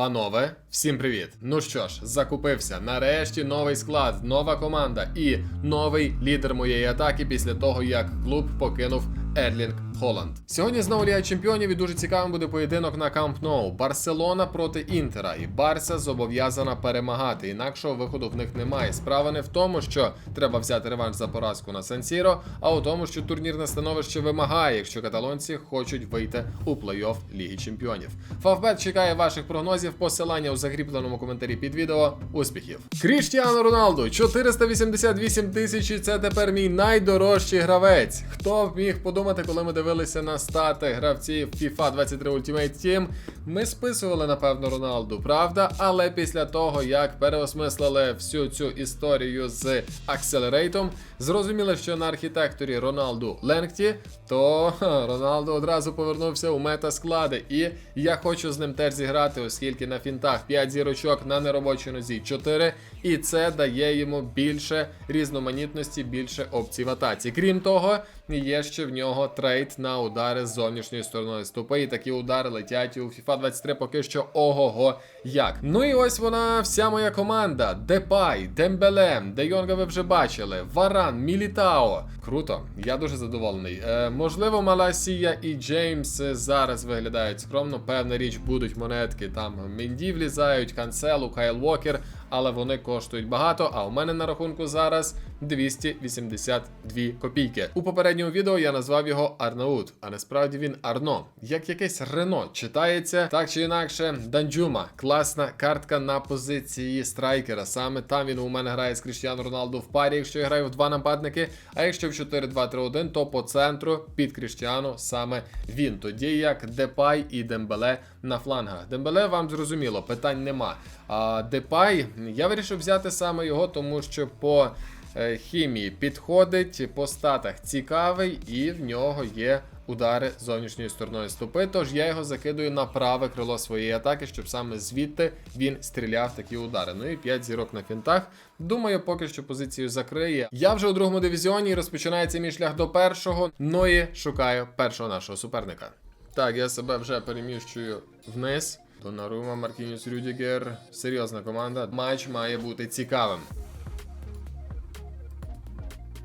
Панове, всім привіт! Ну що ж, закупився. Нарешті новий склад, нова команда і новий лідер моєї атаки після того, як клуб покинув Ерлінг Холланд. Сьогодні знову Ліга Чемпіонів і дуже цікавим буде поєдинок на Камп Ноу. Барселона проти Інтера. І Барса зобов'язана перемагати. Інакшого виходу в них немає. Справа не в тому, що треба взяти реванш за поразку на Сан-Сіро, а у тому, що турнірне становище вимагає, якщо каталонці хочуть вийти у плей-офф Ліги Чемпіонів. Фавбет чекає ваших прогнозів. Посилання у закріпленому коментарі під відео. Успіхів! Кріштіану Роналду 488 тисяч. Це тепер мій найдорожчий гравець. Хто б міг подумати, коли ми дивилися на стати гравців FIFA 23 Ultimate Team, ми списували напевно Роналду, правда? Але після того, як переосмислили всю цю історію з акселерейтом, зрозуміли, що на архітекторі Роналду Ленгті, то Роналду одразу повернувся у мета-склади. І я хочу з ним теж зіграти, оскільки на фінтах 5 зірочок на неробочій нозі 4. І це дає йому більше різноманітності, більше опцій в атаці. Крім того, є ще в нього трейд на удари з зовнішньої сторони стопи. І такі удари летять у FIFA 23 поки що ого-го як. Ну і ось вона, вся моя команда: Депай, Дембеле, Де Йонга ви вже бачили, Варан, Мілітао. Круто, я дуже задоволений. Е, можливо, Маласія і Джеймс зараз виглядають скромно. Певна річ будуть монетки. Там Менді влізають, Канцелу, Кайл Уокер, але вони коштують багато. А у мене на рахунку зараз 282 копійки. У попередньому відео я назвав його Арнаут, а насправді він Арно. Як якесь Рено читається так чи інакше. Данджума, класна картка на позиції страйкера. Саме там він у мене грає з Кріштіану Роналду в парі, якщо я граю в два нападники. А якщо в 4-2-3-1, то по центру під Кріштіану саме він. Тоді як Депай і Дембеле на флангах. Дембеле вам зрозуміло, питань нема. А Депай я вирішив взяти саме його, тому що по е, хімії підходить, по статах цікавий, і в нього є удари зовнішньої стороною стопи. Тож я його закидую на праве крило своєї атаки, щоб саме звідти він стріляв такі удари. Ну і 5 зірок на фінтах. Думаю, поки що позицію закриє. Я вже у другому дивізіоні розпочинається мій шлях до першого. Ну і шукаю першого нашого суперника. Так, я себе вже переміщую вниз. Донарума, Маркініус Рюдігер. Серйозна команда. Матч має бути цікавим.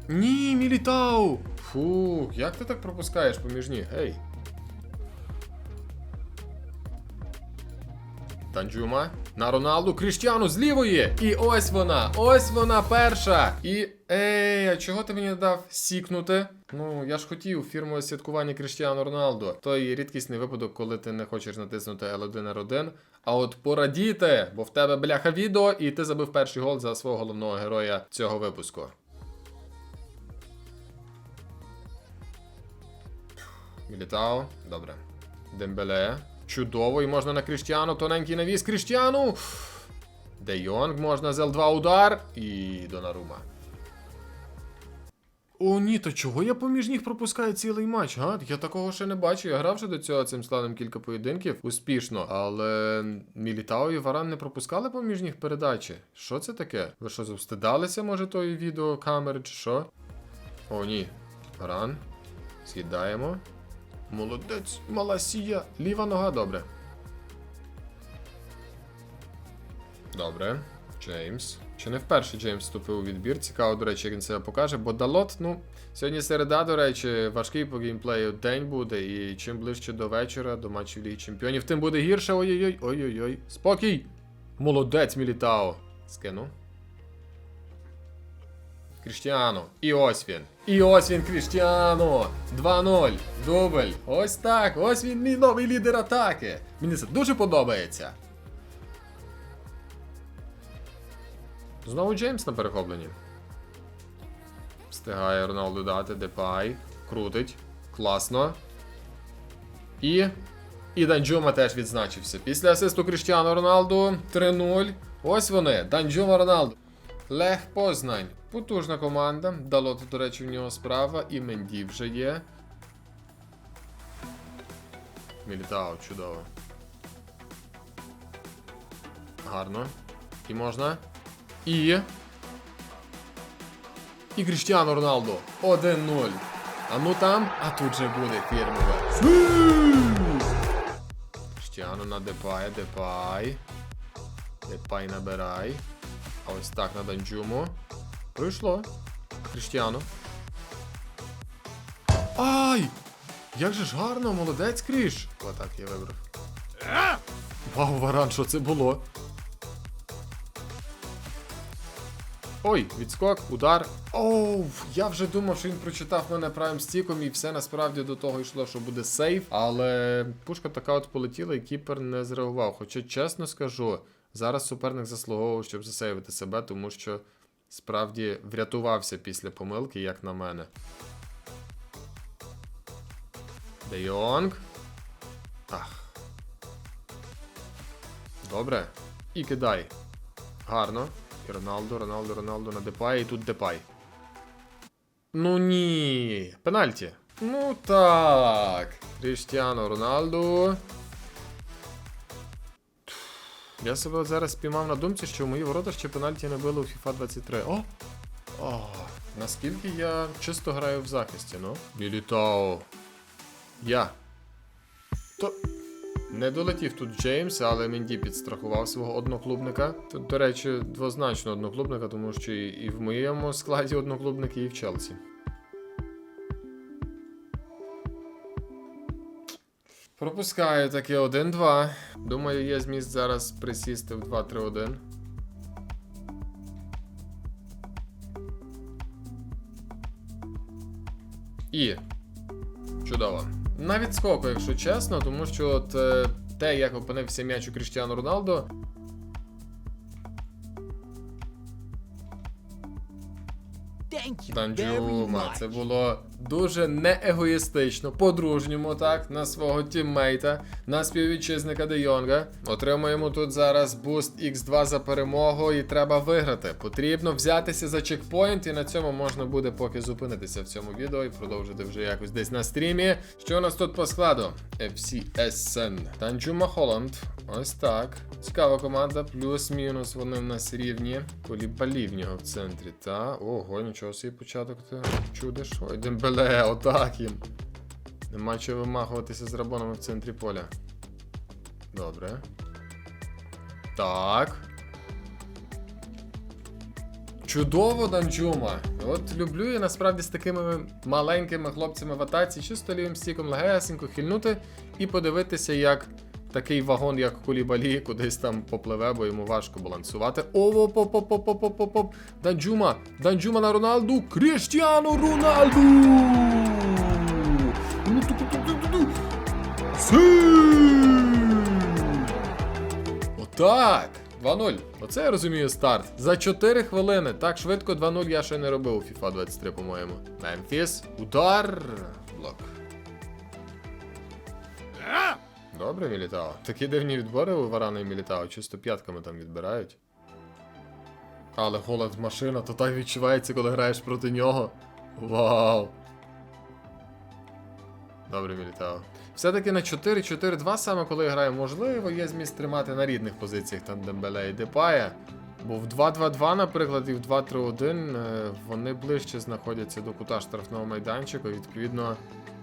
Ні, Мілітау! Фух, як ти так пропускаєш поміж ніг? Гей. Танджума. На Роналду Кріштіану з лівої. І ось вона, ось вона перша. І. Ей, а чого ти мені не дав сікнути? Ну, я ж хотів фірмове святкування Кріштіану Роналду. Той рідкісний випадок, коли ти не хочеш натиснути L1R1. А от порадіти, бо в тебе бляха відео, і ти забив перший гол за свого головного героя цього випуску. Мілітао, добре. Дембеле. Чудово, і можна на Кріштіану. Тоненький навіс Кріштіану. Де Йонг можна з Л2 удар. І Донарума. О, ні, то чого я поміж них пропускаю цілий матч? Га? Я такого ще не бачу. Я грав вже до цього цим складом кілька поєдинків успішно, але Мілітао і Варан не пропускали поміж них передачі. Що це таке? Ви що, завстидалися, може, тої відеокамери, чи що? О, ні. Варан. З'їдаємо. Молодець, маласія. Ліва нога, добре. Добре. Джеймс. Чи не вперше Джеймс вступив у відбір? Цікаво, до речі, як він себе покаже, бо Далот, ну, сьогодні середа, до речі, важкий по геймплею день буде, і чим ближче до вечора, до матчів Ліги Чемпіонів, тим буде гірше. Ой-ой-ой, ой-ой-ой. Спокій! Молодець, Мілітао. Скину. Кріштіану. І ось він. І ось він, Кріштіану. 2-0. Дубль. Ось так. Ось він, мій новий лідер атаки. Мені це дуже подобається. Знову Джеймс на перехопленні. Встигає Роналду дати. Депай. Крутить. Класно. І. І Данджума теж відзначився. Після асисту Кріштіану Роналду 3-0. Ось вони. Данджума Роналду. Лех Познань. Потужна команда. Дало тут, до речі, в нього справа. І Менді вже є. Мілітао, чудово. Гарно. І можна. І. І Кріштіану Роналду. 1-0. А ну там, а тут же буде фірмове. Кріштіану на Депай, Депай. Депай набирай. Ось так на Данджуму. Пройшло. Кріштіану. Ай! Як же ж гарно, молодець Кріш! Отак я вибрав. Вау, варан, що це було? Ой, відскок, удар. Оу, я вже думав, що він прочитав мене прайм стіком і все насправді до того йшло, що буде сейф. Але пушка така от полетіла, і кіпер не зреагував. Хоча, чесно скажу, зараз суперник заслуговував, щоб засейвити себе, тому що справді врятувався після помилки, як на мене. Де Йонг. Ах. Добре. І кидай. Гарно. І Роналду, Роналду, Роналду на Депай, і тут Депай. Ну ні. Пенальті. Ну так. Кріштіану Роналду. Я себе зараз спіймав на думці, що в мої ворота ще пенальті не били у FIFA 23. О! О! Наскільки я чисто граю в захисті, ну? Мілітао. Я. То. Не долетів тут Джеймс, але Менді підстрахував свого одноклубника. Тут, до речі, двозначно одноклубника, тому що і, в моєму складі одноклубники, і в Челсі. Пропускаю таки 1-2. Думаю, є зміст зараз присісти в 2-3-1. І. Чудово. На відскоку, якщо чесно, тому що от е, те, як опинився м'яч у Кріштіану you Данджума, це було дуже неегоїстично, по-дружньому, так, на свого тіммейта, на співвітчизника Де Йонга. Отримуємо тут зараз буст X2 за перемогу, і треба виграти. Потрібно взятися за чекпоінт, і на цьому можна буде поки зупинитися в цьому відео і продовжити вже якось десь на стрімі. Що у нас тут по складу? FCSN. Данджума Холланд. Ось так. Цікава команда, плюс-мінус вони в нас рівні. Колібалі в центрі, та. Ого, нічого собі початок ти чудиш. Ой, Дембеле, отак їм. Нема чого вимахуватися з рабонами в центрі поля. Добре. Так. Чудово, Данджума. От люблю я насправді з такими маленькими хлопцями в атаці, чисто лівим стіком легесенько хильнути і подивитися, як такий вагон, як кулібалі, кудись там попливе, бо йому важко балансувати. Ово, поп поп поп поп поп поп поп Данджума! Данджума на Роналду! Кріштіану Роналду! Ну, Отак! 2-0. Оце я розумію старт. За 4 хвилини. Так швидко 2-0 я ще не робив у FIFA 23, по-моєму. Мемфіс. Удар. Блок. Добре, Мілітао. Такі дивні відбори у Варана і Мілітао, чисто п'ятками там відбирають. Але Голланд машина, то так відчувається, коли граєш проти нього. Вау. Добре, Мілітао. Все-таки на 4-4-2 саме коли граю, можливо, є зміст тримати на рідних позиціях там Дембеле і Депая. Бо в 2-2-2, наприклад, і в 2-3-1 е, вони ближче знаходяться до кута штрафного майданчика. Відповідно,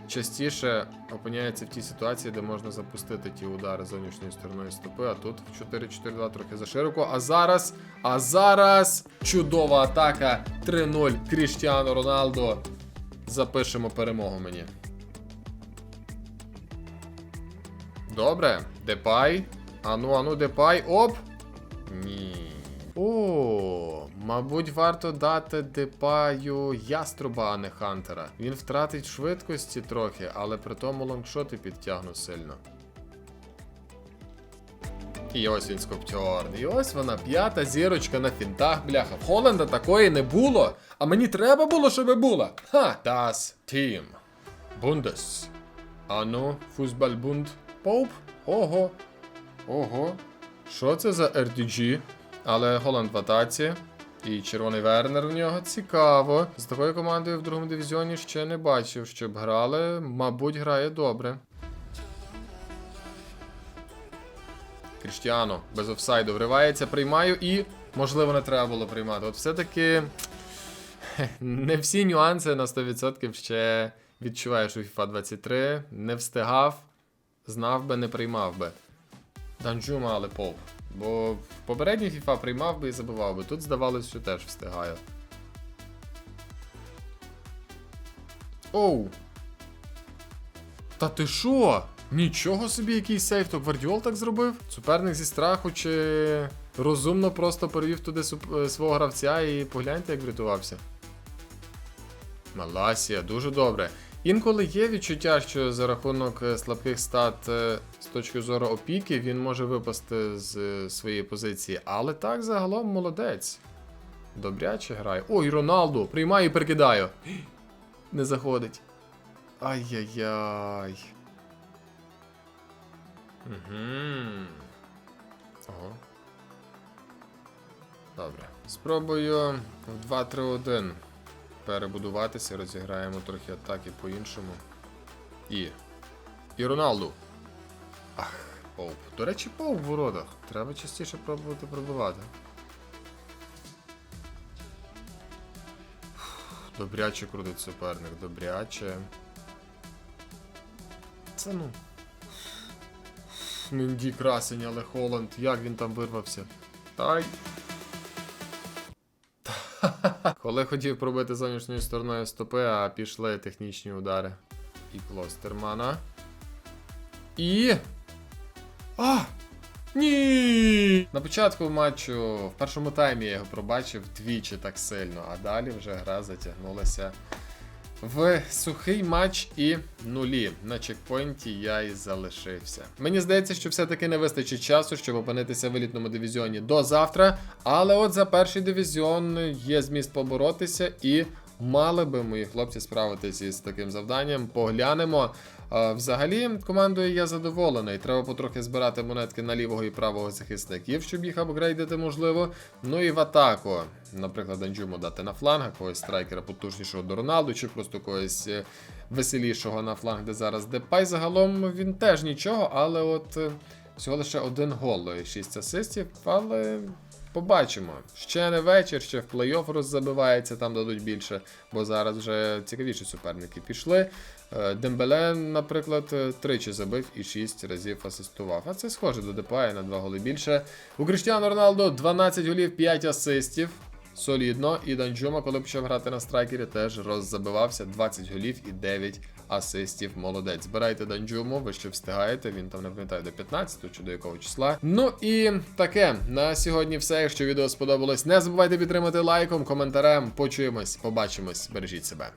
частіше опиняються в тій ситуації, де можна запустити ті удари зовнішньою стороною стопи. А тут в 4-4-2 трохи зашироко. А зараз, а зараз чудова атака 3-0 Кріштіану Роналдо. Запишемо перемогу мені. Добре, Депай. Ану, ану, Депай. Оп! Ні. О, мабуть, варто дати Депаю яструба, а не Хантера. Він втратить швидкості трохи, але при тому лонгшоти підтягну сильно. І ось він скоптьор. І ось вона, п'ята зірочка на фінтах, бляха. В Холланда такої не було, а мені треба було, щоб була. Ха! Das Team. Bundes. Ану, Фузбальбунд. Поуп. Ого. Ого. Що це за RDG? Але Голланд в атаці. І червоний Вернер в нього цікаво. З такою командою в другому дивізіоні ще не бачив, щоб грали. Мабуть, грає добре. Кріштіано без офсайду вривається, приймаю і. Можливо, не треба було приймати. От все-таки не всі нюанси на 100% ще відчуваєш у FIFA 23. Не встигав, знав би, не приймав би. Данджума, але Поп. Бо попередній FIFA приймав би і забивав би. Тут здавалось, що теж встигаю. Оу! Та ти що? Нічого собі, який сейф, то Гвардіол так зробив? Суперник зі страху чи розумно просто перевів туди е, свого гравця і погляньте, як врятувався. Маласія, дуже добре. Інколи є відчуття, що за рахунок е, слабких стат е, з точки зору опіки він може випасти з е, своєї позиції, але так загалом молодець. Добряче грає. Ой, Роналду! Приймаю і перекидаю. Не заходить. Ай-яй-яй. Угу. Ого. Добре. Спробую в 2-3-1 перебудуватися, розіграємо трохи атаки по-іншому. І. І Роналду. Ах, Поуп. До речі, Поуп в воротах. Треба частіше пробувати пробивати. Добряче крутить суперник, добряче. Це ну. Менді красень, але Холланд, як він там вирвався? Ай. Коли хотів пробити зовнішньою стороною стопи, а пішли технічні удари. І Клостермана. І. А! Ні! На початку матчу, в першому таймі я його пробачив двічі так сильно, а далі вже гра затягнулася в сухий матч і нулі. На чекпоінті я і залишився. Мені здається, що все-таки не вистачить часу, щоб опинитися в елітному дивізіоні до завтра. Але от за перший дивізіон є зміст поборотися і. Мали би мої хлопці справитися із таким завданням. Поглянемо. Взагалі, командою я задоволений. Треба потрохи збирати монетки на лівого і правого захисників, щоб їх апгрейдити можливо. Ну і в атаку. Наприклад, Анджуму дати на фланг, когось страйкера потужнішого до Роналду, чи просто когось е, веселішого на фланг, де зараз Депай. Загалом він теж нічого, але от е, всього лише один гол, 6 асистів, але. Побачимо. Ще не вечір, ще в плей-офф роззабивається, там дадуть більше, бо зараз вже цікавіші суперники пішли. Е, Дембеле, наприклад, е, тричі забив і 6 разів асистував. А це схоже до Депая на 2 голи більше. У Криштіану Роналдо 12 голів, 5 асистів. Солідно. І Данджума, коли почав грати на страйкері, теж роззабивався 20 голів і 9 асистів. Молодець. Збирайте Данджуму, ви ще встигаєте. Він там не пам'ятаю до 15 чи до якого числа. Ну і таке. На сьогодні все. Якщо відео сподобалось, не забувайте підтримати лайком, коментарем. Почуємось, побачимось, бережіть себе.